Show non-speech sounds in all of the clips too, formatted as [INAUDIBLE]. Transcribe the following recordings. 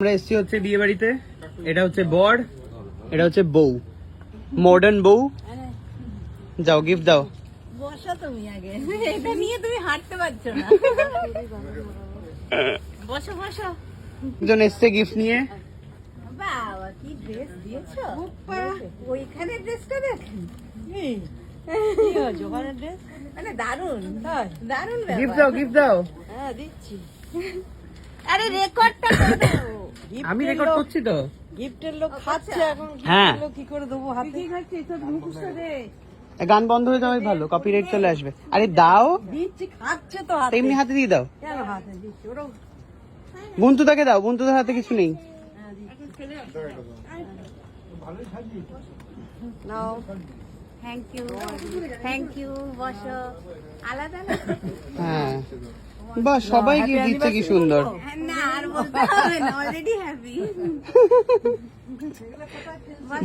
আমরা এসেছি হচ্ছে বিয়ে বাড়িতে এটা হচ্ছে বর এটা হচ্ছে বউ। মডার্ন বউ। যাও গিফট দাও। বসো তুমি আগে। এটা নিয়ে তুমি হাঁটতে পারছ না। বসো বসো। জন এসছে গিফট নিয়ে। বাবা কি ড্রেস দিয়েছ? ওইখানে ড্রেসটা দেখেন। মানে দারুণ দারুণ গিফট দাও গিফট দাও। হ্যাঁ দিচ্ছি। আরে রেকর্ডটা আমি রেকর্ড করছি তো। গিফটের লোক খাচ্ছে এখন হ্যাঁ। কি করে দেবো হাতে? কি খাচ্ছে? সব মুখস্থ দে গান বন্ধ হয়ে যাওয়াই ভালো কপিরাইট চলে আসবে। আরে দাও। দিচ্ছি খাচ্ছে তো হাতে। তেমনি হাতে দিয়ে দাও। কেন হাতে দিচ্ছি? ওরাও বুন্তুদাকে দাও বুন্তুদার হাতে কিছু নেই। নাও। থ্যাংক ইউ থ্যাংক ইউ বসো। আলাদা আলাদা হ্যাঁ। বাহ সবাই কি দিচ্ছে কি সুন্দর। না আর বলতে হবে না অলরেডি হ্যাপি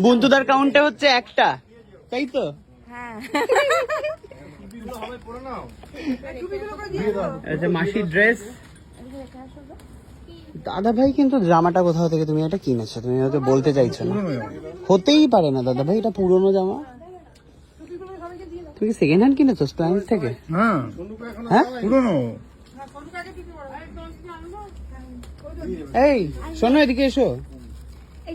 বুন্তুদার কাউন্টে হচ্ছে একটা। তাই তো? হ্যাঁ। আচ্ছা মাসির ড্রেস দাদা ভাই কিন্তু জামাটা কোথাও থেকে তুমি এটা কিনেছো তুমি হয়তো বলতে চাইছো না। হতেই পারে না দাদা ভাই এটা পুরনো জামা। তুমি সেকেন্ড হ্যান্ড কিনেছো স্প্ল্যানেট থেকে? হ্যাঁ। হ্যাঁ? পুরনো। এই শোনো এদিকে এসো।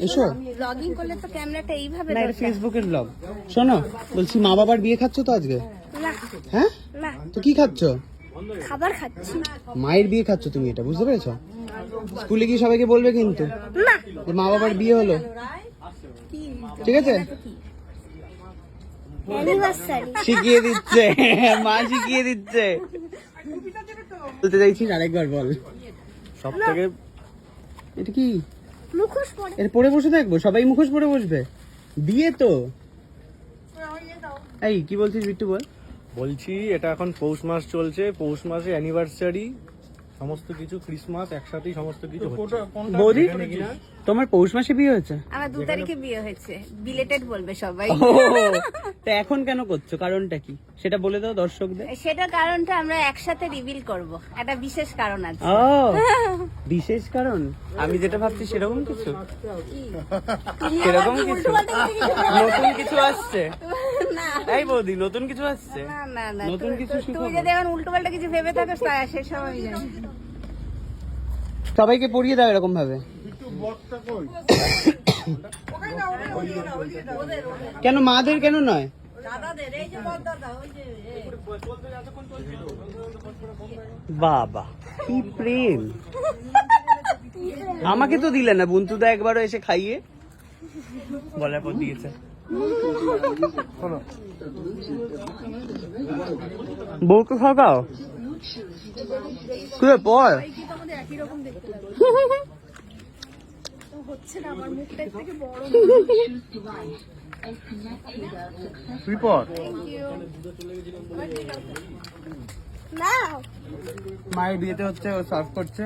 এসো। ব্লগিং করলে তো ক্যামেরাটা এইভাবে না এটা ফেসবুকের ব্লগ শোনো বলছি মা বাবার বিয়ে খাচ্ছ তো আজকে? হ্যাঁ? না। তো কি খাচ্ছ? খাবার খাচ্ছি। মায়ের বিয়ে খাচ্ছ তুমি এটা বুঝতে পেরেছ? স্কুলে কি সবাইকে বলবে কিন্তু। না। মা বাবার বিয়ে হলো। ঠিক আছে? শিখিয়ে দিচ্ছে মা শিখিয়ে দিচ্ছে। বলতে চাইছিস আরেকবার বল। সব থেকে এটা কি? মুখোশ পরে। এটা পরে বসে থাকব সবাই মুখোশ পরে বসবে। বিয়ে তো। এই কি বলছিস বিট্টু বল? বলছি এটা এখন পৌষ মাস চলছে পৌষ মাসে অ্যানিভার্সারি সমস্ত কিছু ক্রিসমাস একসাথেই সমস্ত কিছু হচ্ছে। বৌদি তোমার পৌষ মাসে বিয়ে হয়েছে? আমার দু তারিখে বিয়ে হয়েছে। বিলেটেড বলবে সবাই। ও তা এখন কেন করছ? কারণটা কি? সেটা বলে দাও দর্শকদের। সেটা কারণটা আমরা একসাথে রিভিল করব। একটা বিশেষ কারণ আছে। ও বিশেষ কারণ? আমি যেটা ভাবছি সেরকম কিছু? তুমি সেরকম কি কিছু? উল্টোপাল্টা কিছু কিছু নতুন কিছু আসছে। এই বৌদি নতুন কিছু আসছে? না না না নতুন কিছু তুমি যদি এখন উল্টো পাল্টা কিছু ভেবে থাকো সেসব আমি জানি। সবাইকে পড়িয়ে দাও এরকম ভাবে। কেন মাদের কেন নয়? দাদাদের এই যে বড় দাদা ওই যে বাবা কি প্রেম। আমাকে তো দিলে না বন্ধুদা একবারও এসে খাইয়ে। বলার পর দিয়েছে। বউকে খাওয়াও তুই পর তুই পর মায়ের বিয়েতে হচ্ছে ও সার্ভ করছে।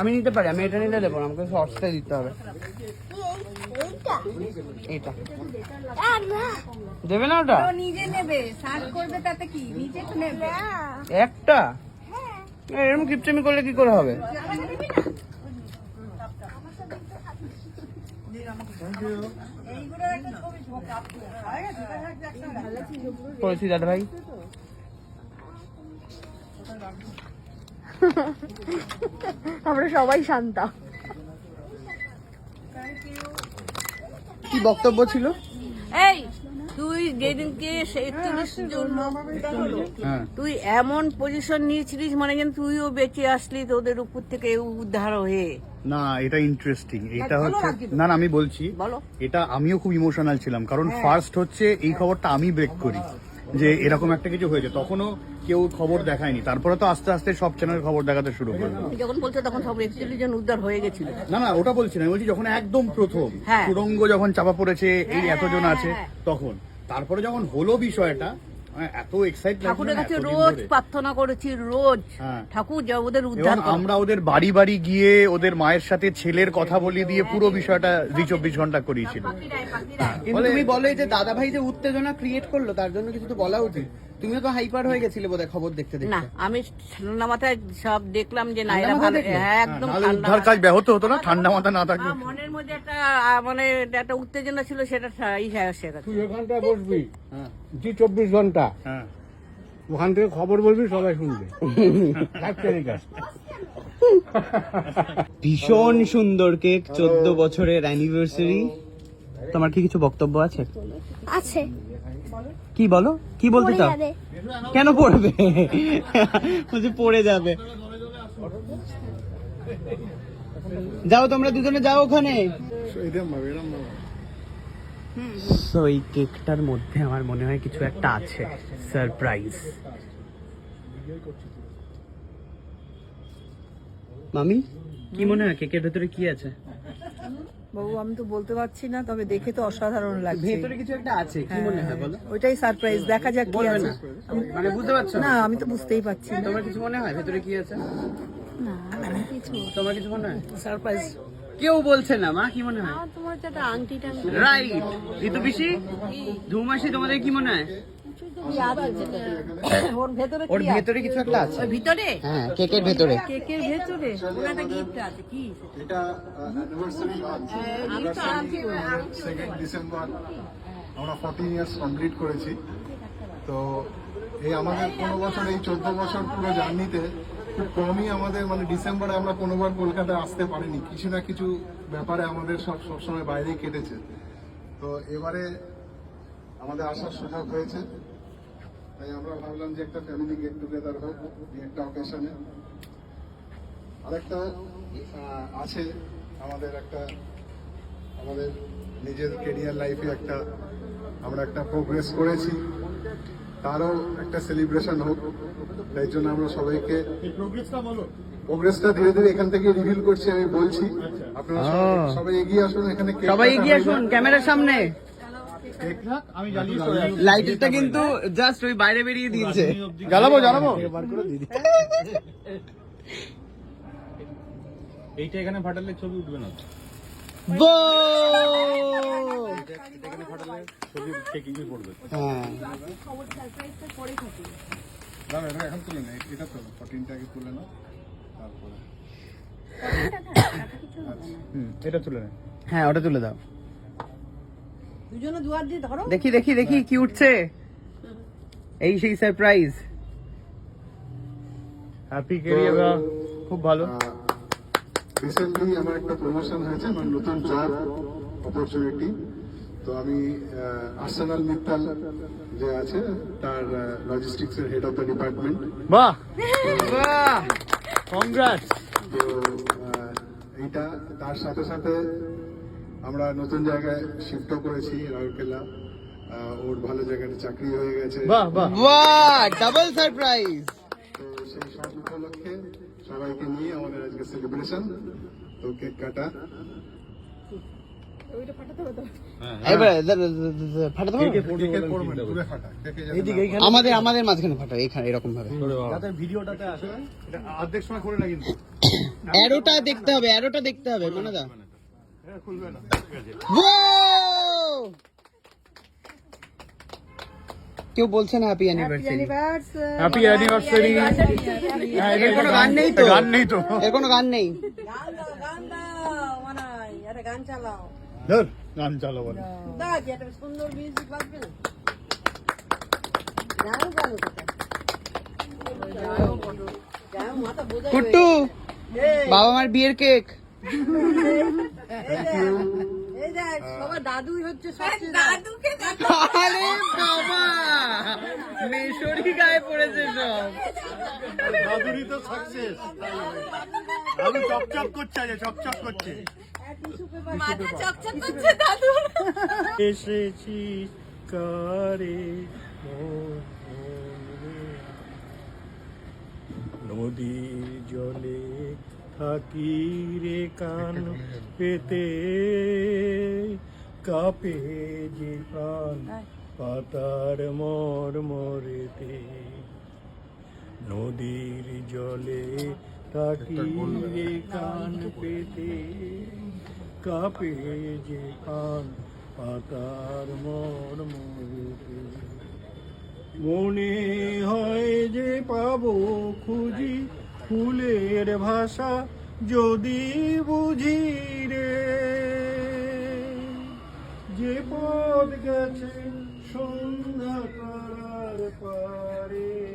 আমি নিতে পারি আমি এটা নিতে দেবো না, আমাকে সসটা দিতে হবে। এটা দেবে না ওটা? নিজে নেবে সার্চ করবে তাতে কি? নিজে নেবে। একটা? এরকম কিপচেমি করলে কি করে হবে? করেছি দাদা ভাই আমরা সবাই শান্তা। কি বক্তব্য ছিল? এই তুই যেদিনকে একচল্লিশ জন হ্যাঁ। তুই এমন পজিশন নিয়েছিলিস মানে যেন তুইও বেঁচে আসলি তোদের উপর থেকে উদ্ধার হয়ে। না এটা ইন্টারেস্টিং এটা হচ্ছে না না আমি বলছি বলো। এটা আমিও খুব ইমোশনাল ছিলাম কারণ ফার্স্ট হচ্ছে এই খবরটা আমি ব্রেক করি। যে এরকম একটা কিছু হয়েছে তখনও কেউ খবর দেখায়নি। তারপরে তো আস্তে আস্তে সব চ্যানেল খবর দেখাতে শুরু করল। যখন বলছো তখন সব একচল্লিশ উদ্ধার হয়ে গেছিল। না না ওটা বলছি না আমি বলছি যখন একদম প্রথম হ্যাঁ। সুরঙ্গ যখন চাপা পড়েছে এই এতজন আছে তখন। তারপরে যখন হলো বিষয়টা এত এক্সাইট ঠাকুরের কাছে রোজ প্রার্থনা করেছি রোজ। হ্যাঁ। ঠাকুর যা ওদের উদ্ধার আমরা ওদের বাড়ি বাড়ি গিয়ে ওদের মায়ের সাথে ছেলের কথা বলি দিয়ে পুরো বিষয়টা দুই চব্বিশ ঘণ্টা করিয়েছিল। কিন্তু তুমি বলো যে দাদা ভাই যে উত্তেজনা ক্রিয়েট করল তার জন্য কিছু তো বলা উচিত? তুমিও তো হাইপার হয়ে গেছিলে বোধহয় খবর দেখতে না আমি ঠান্ডা মাথায় সব দেখলাম যে না ঠান্ডা এরা ভালো হ্যাঁ একদম উদ্ধার কাজ ব্যাহত হতো না ঠান্ডা মাথা না থাকলে। মনের মধ্যে একটা মানে একটা উত্তেজনা ছিল সেটা ঠা- ই হয়ে আসে গেছে। তুই ওখানটায় বসবি হ্যাঁ। জি চব্বিশ ঘণ্টা। হ্যাঁ। ওখান থেকে খবর বলবি সবাই শুনবে। ভীষণ সুন্দর কেক চোদ্দ বছরের অ্যানিভার্সারি তোমার কি কিছু বক্তব্য আছে? আছে। কি বলো? কি বলতে চাও? কেন পড়বে? বলছে পড়ে যাবে। যাও তোমরা দুজনে যাও ওখানে। তো এই কেকটার মধ্যে আমার মনে হয় কিছু একটা আছে। সারপ্রাইজ মামি কি মনে হয়? কেকের ভেতরে কি আছে? বাবু আমি তো বলতে পারছি না তবে দেখে তো অসাধারণ লাগছে। ভেতরে কিছু একটা আছে কি মনে হয় বলো? ওইটাই সারপ্রাইজ দেখা যাক কি আছে। মানে বুঝতে পারছ? না আমি তো বুঝতেই পারছি না। তোমার কিছু মনে হয়? ভেতরে কি আছে? তোমার কিছু মনে হয়? সারপ্রাইজ কেউ বলছে না মা কি মনে হয়? তোমার একটা আংটি টাংটি রাইট ঋতুপিসি ধুমাসি তোমাদের কি মনে হয়? ওর ভেতরে ওর ভেতরে কিছু একটা আছে? ভিতরে? হ্যাঁ কেকের ভেতরে। কেকের ভেতরে? কোনো একটা গিফট আছে কি? এটা অ্যানিভার্সারি সেকেন্ড ডিসেম্বর আমরা ফোরটিন ইয়ার্স কমপ্লিট করেছি। তো এই আমাদের কোনো বছর এই চোদ্দ বছর পুরো জার্নিতে খুব কমই আমাদের মানে ডিসেম্বরে আমরা কোনোবার কলকাতায় আসতে পারিনি। কিছু না কিছু ব্যাপারে আমাদের সব সবসময় বাইরেই কেটেছে। তো এবারে আমাদের আসার সুযোগ হয়েছে। তাই আমরা ভাবলাম যে একটা ফ্যামিলি গেট টুগেদার হোক একটা অকেশনে আরেকটা আছে আমাদের একটা আমাদের নিজের কেরিয়ার লাইফে একটা আমরা একটা প্রোগ্রেস করেছি। তারও একটা সেলিব্রেশন হোক তাই জন্য আমরা সবাইকে প্রোগ্রেসটা ধীরে ধীরে এখান থেকে রিভিল করছি আমি বলছি। আপনারা সবাই- এগিয়ে আসুন এখানে সবাই এগিয়ে আসুন ক্যামেরার সামনে। লাইটটা কিন্তু জাস্ট ওই বাইরে বেরিয়ে দিয়েছে। জ্বালাবো জ্বালাবো। এইটা এখানে ফাটালে ছবি উঠবে না হ্যাঁ। এখন তুলে না। এটা তো আগে তুলে না তারপরে। হুম এটা তুলে নে। হ্যাঁ ওটা তুলে দাও। দুজনে দুয়ার দিয়ে ধরো। দেখি দেখি দেখি কি উঠছে। এই সেই সারপ্রাইজ হ্যাপি কেরিয়ার খুব ভালো। রিসেন্টলি আমার একটা প্রমোশন হয়েছে আমার নতুন জব অপরচুনিটি তো আমি আর্সেনাল মিত্তাল যে আছে তার লজিস্টিক্স এর হেড অফ দ্য ডিপার্টমেন্ট বাহ! বাহ! কংগ্রাটস তো এইটা তার সাথে সাথে আমরা নতুন জায়গায় শিফটও করেছি রাউরকেলা। ওর ভালো জায়গায় চাকরি হয়ে গেছে। বাহ বাহ। বাহ ডাবল সারপ্রাইজ তো সেই সব উপলক্ষে সবাইকে নিয়ে আমাদের আজকে সেলিব্রেশন তো কেক কাটা। আমাদের আমাদের মাঝখানে ফাটাও এখানে এরকম ভাবে ভিডিওটাতে আসে অর্ধেক সময় করে না কিন্তু। অ্যারোটা দেখতে হবে অ্যারোটা দেখতে হবে মানে দা খুলবে না। কেউ বলছে না হ্যাপি অ্যানিভার্সারি হ্যাপি অ্যানিভার্সারি এর কোনো গান নেই তো? গান নেই তো। এর কোনো গান নেই? গান চালাও। ধর গান চালো বলে দাও একটা সুন্দর মিউজিক বাজবে না? গান চালো যাও মাথা বোঝাই কুট্টু বাবা মার বিয়ের কেক। [LAUGHS] এই দেখ দাদুই হচ্ছে দাদুকে আরে বাবা মেশরি গায়ে পড়েছে সব। দাদুরি তো সাকসেস দাদু চকচক করছে আজ করছে। মাথা চকচক করছে দাদু। এসেছি কারে নদীর জলে থাকি রে কান পেতে। কাপে যে প্রাণ পাতার মর মরেতে। নদীর জলে থাকি রে কান পেতে। কাপে যে কান পাতার মর মরেতে। মনে হয় যে পাবো খুঁজি ফুলের ভাষা যদি বুঝি রে যে পদ গেছে সন্ধ্যা করার পারে।